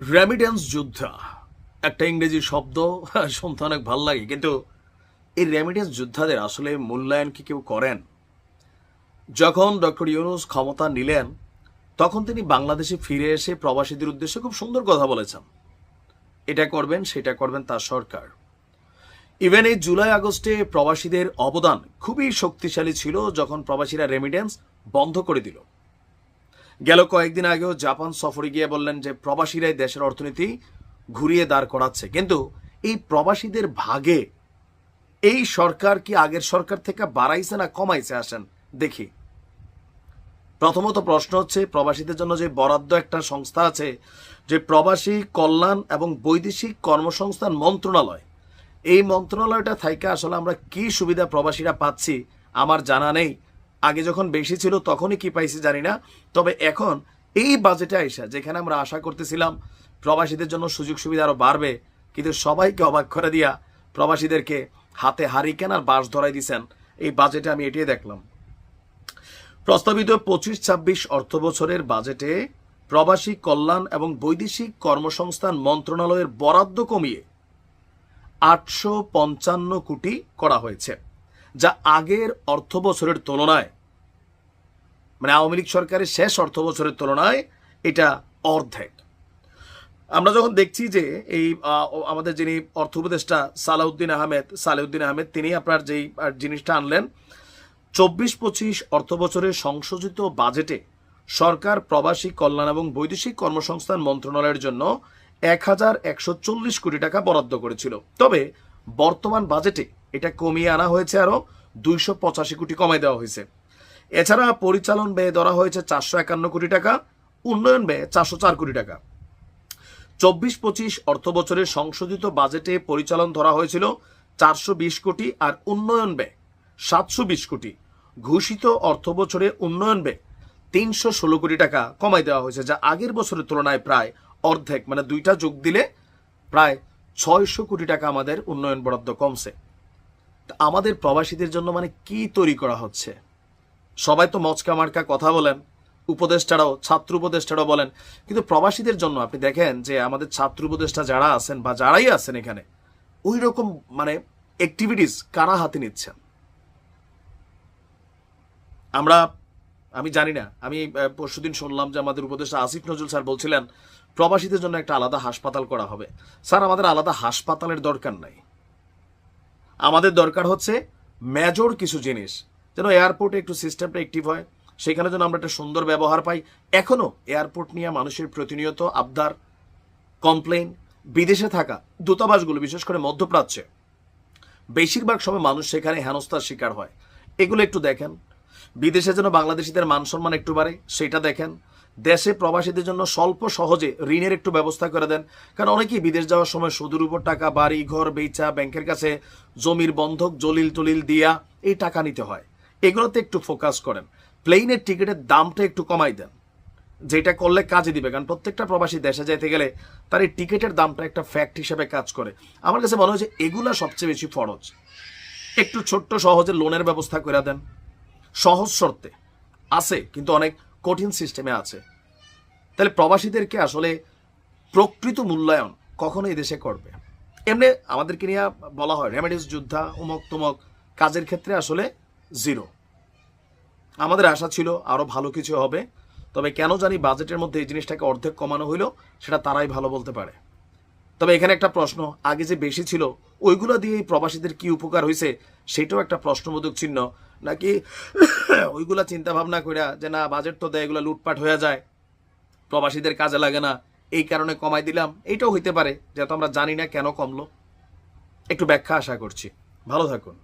Remittance যোদ্ধা একটা ইংরেজি শব্দ শুনতে অনেক ভালো লাগে, কিন্তু এই রেমিটেন্স যোদ্ধাদের আসলে মূল্যায়ন কি কেউ করেন? যখন ডক্টর ইউনুস ক্ষমতা নিলেন, তখন তিনি বাংলাদেশে ফিরে এসে প্রবাসীদের উদ্দেশ্যে খুব সুন্দর কথা বলেছেন। এটা করবেন, সেটা করবেন তার সরকার। ইভেন এই জুলাই আগস্টে প্রবাসীদের অবদান খুবই শক্তিশালী ছিল যখন প্রবাসীরা রেমিটেন্স বন্ধ করে দিল। গেল কয়েকদিন আগেও জাপান সফরে গিয়ে বললেন যে প্রবাসীরাই দেশের অর্থনীতি ঘুরিয়ে দাঁড় করাচ্ছে। কিন্তু এই প্রবাসীদের ভাগে এই সরকার কি আগের সরকার থেকে বাড়াইছে না কমাইছে? আসেন, দেখি। প্রথমত প্রশ্ন হচ্ছে, প্রবাসীদের জন্য যে বরাদ্দ একটা সংস্থা আছে, যে প্রবাসী কল্যাণ এবং বৈদেশিক কর্মসংস্থান মন্ত্রণালয়, এই মন্ত্রণালয়টা থাইকে আসলে আমরা কি সুবিধা প্রবাসীরা পাচ্ছি আমার জানা নেই। আগে যখন বেশি ছিল তখনই কি পাইছি জানি না। তবে এখন এই বাজেটে আইসা, যেখানে আমরা আশা করতেছিলাম প্রবাসীদের জন্য সুযোগ সুবিধা আরও বাড়বে, কিন্তু সবাইকে অবাক করে দিয়া প্রবাসীদেরকে হাতে হারিকেন আর বাস ধরাই দিছেন। এই বাজেটে আমি এটাই দেখলাম। প্রস্তাবিত পঁচিশ ছাব্বিশ অর্থ বছরের বাজেটে প্রবাসী কল্যাণ এবং বৈদেশিক কর্মসংস্থান মন্ত্রণালয়ের বরাদ্দ কমিয়ে আটশো পঞ্চান্ন কোটি করা হয়েছে। যা আগের অর্থ বছরের তুলনায় মানে আওয়ামী লীগ সরকারের শেষ অর্থ বছরের তুলনায় এটা অর্ধেক। আমরা যখন দেখছি যে এই আমাদের যিনি অর্থ উপদেষ্টা সালাউদ্দিন আহমেদ সালাউদ্দিন আহমেদ, তিনি আপনার যেই জিনিসটা আনলেন চব্বিশ পঁচিশ অর্থ বছরের সংশোধিত বাজেটে সরকার, প্রবাসী কল্যাণ এবং বৈদেশিক কর্মসংস্থান মন্ত্রণালয়ের জন্য এক হাজার একশো চল্লিশ কোটি টাকা বরাদ্দ করেছিল। তবে বর্তমান বাজেটে এটা কমিয়ে আনা হয়েছে আরও দুইশো পঁচাশি কোটি কমাই দেওয়া হয়েছে। এছাড়া পরিচালন ব্যয় ধরা হয়েছে চারশো একান্ন কোটি টাকা, উন্নয়ন ব্যয় চারশো চার কোটি টাকা। চব্বিশ পঁচিশ অর্থ বছরের সংশোধিত বাজেটে পরিচালন ধরা হয়েছিল চারশো বিশ কোটি আর উন্নয়ন ব্যয় সাতশো বিশ কোটি। ঘোষিত অর্থ বছরে উন্নয়ন ব্যয় তিনশো ষোলো কোটি টাকা কমাই দেওয়া হয়েছে, যা আগের বছরের তুলনায় প্রায় অর্ধেক মানে দুইটা যোগ দিলে প্রায় ছয়শো কোটি টাকা আমাদের উন্নয়ন বরাদ্দ কমছে। আমাদের প্রবাসীদের জন্য মানে কি তৈরি করা হচ্ছে? সবাই তো মচকা মার্কা কথা বলেন, উপদেষ্টারাও, ছাত্র উপদেষ্টারাও বলেন, কিন্তু প্রবাসীদের জন্য আপনি দেখেন যে আমাদের ছাত্র উপদেষ্টা যারা আছেন বা যারাই আছেন এখানে ওই রকম মানে অ্যাক্টিভিটিস কারা হাতে নিচ্ছেন? আমরা আমি জানি না। আমি পরশুদিন শুনলাম যে আমাদের উপদেষ্টা আসিফ নজরুল স্যার বলছিলেন, প্রবাসীদের জন্য একটা আলাদা হাসপাতাল করা হবে। স্যার, আমাদের আলাদা হাসপাতালের দরকার নাই। আমাদের দরকার হচ্ছে মেজর কিছু জিনিস, যেন এয়ারপোর্টে একটু সিস্টেমটা অ্যাক্টিভ হয়। সেখানে যেন আমরা একটা সুন্দর ব্যবহার পাই। এখনও এয়ারপোর্ট নিয়ে মানুষের প্রতিনিয়ত আবদার কমপ্লেন বিদেশে থাকা দূতাবাসগুলো, বিশেষ করে মধ্যপ্রাচ্যে, বেশিরভাগ সময় মানুষ সেখানে হেনস্থার শিকার হয়। এগুলো একটু দেখেন। বিদেশে যেন বাংলাদেশিদের মান সম্মান একটু বাড়ে, সেটা দেখেন। দেশে প্রবাসীদের জন্য স্বল্প সহজে ঋণের একটু ব্যবস্থা করে দেন, কারণ অনেকেই বিদেশ যাওয়ার সময় সুদূর উপর টাকা, বাড়ি, ঘর, বেচা, ব্যাংকের কাছে জমির বন্ধক, জলিল টলিল দিয়া এই টাকা নিতে হয়। এগুলোতে একটু ফোকাস করেন। প্লেনের টিকিটের দামটা একটু কমাই দেন। যেটা করলে কাজে দিবে, কারণ প্রত্যেকটা প্রবাসী দেশে যাইতে গেলে তার এই টিকিটের দামটা একটা ফ্যাক্ট হিসেবে কাজ করে। আমার কাছে মনে হয় যে এগুলা সবচেয়ে বেশি ফরজ। একটু ছোট্ট সহজে লোনের ব্যবস্থা করে দেন। সহজ শর্তে। আছে, কিন্তু অনেক কঠিন সিস্টেমে আছে। তাহলে প্রবাসীদেরকে আসলে প্রকৃত মূল্যায়ন কখনো এই দেশে করবে? এমনি আমাদেরকে নিয়ে বলা হয় রেমেডিস যোদ্ধা, উমক তুমক, কাজের ক্ষেত্রে আসলে জিরো আমাদের আশা ছিল আরও ভালো কিছু হবে, তবে কেন জানি বাজেটের মধ্যে এই জিনিসটাকে অর্ধেক কমানো হইল, সেটা তারাই ভালো বলতে পারে। তবে এখানে একটা প্রশ্ন, আগে যে বেশি ছিল, ওইগুলো দিয়ে প্রবাসীদের কি উপকার হয়েছে, সেটাও একটা প্রশ্নবোধক চিহ্ন। নাকি ওইগুলা চিন্তা ভাবনা যে না, বাজেট তো দেয়, এগুলো লুটপাট হয়ে যায়, প্রবাসীদের কাজে লাগে না, এই কারণে কমাই দিলাম এইটাও হইতে পারে, যেহেতু আমরা জানি না কেন কমলো। একটু ব্যাখ্যা আশা করছি। ভালো থাকুন।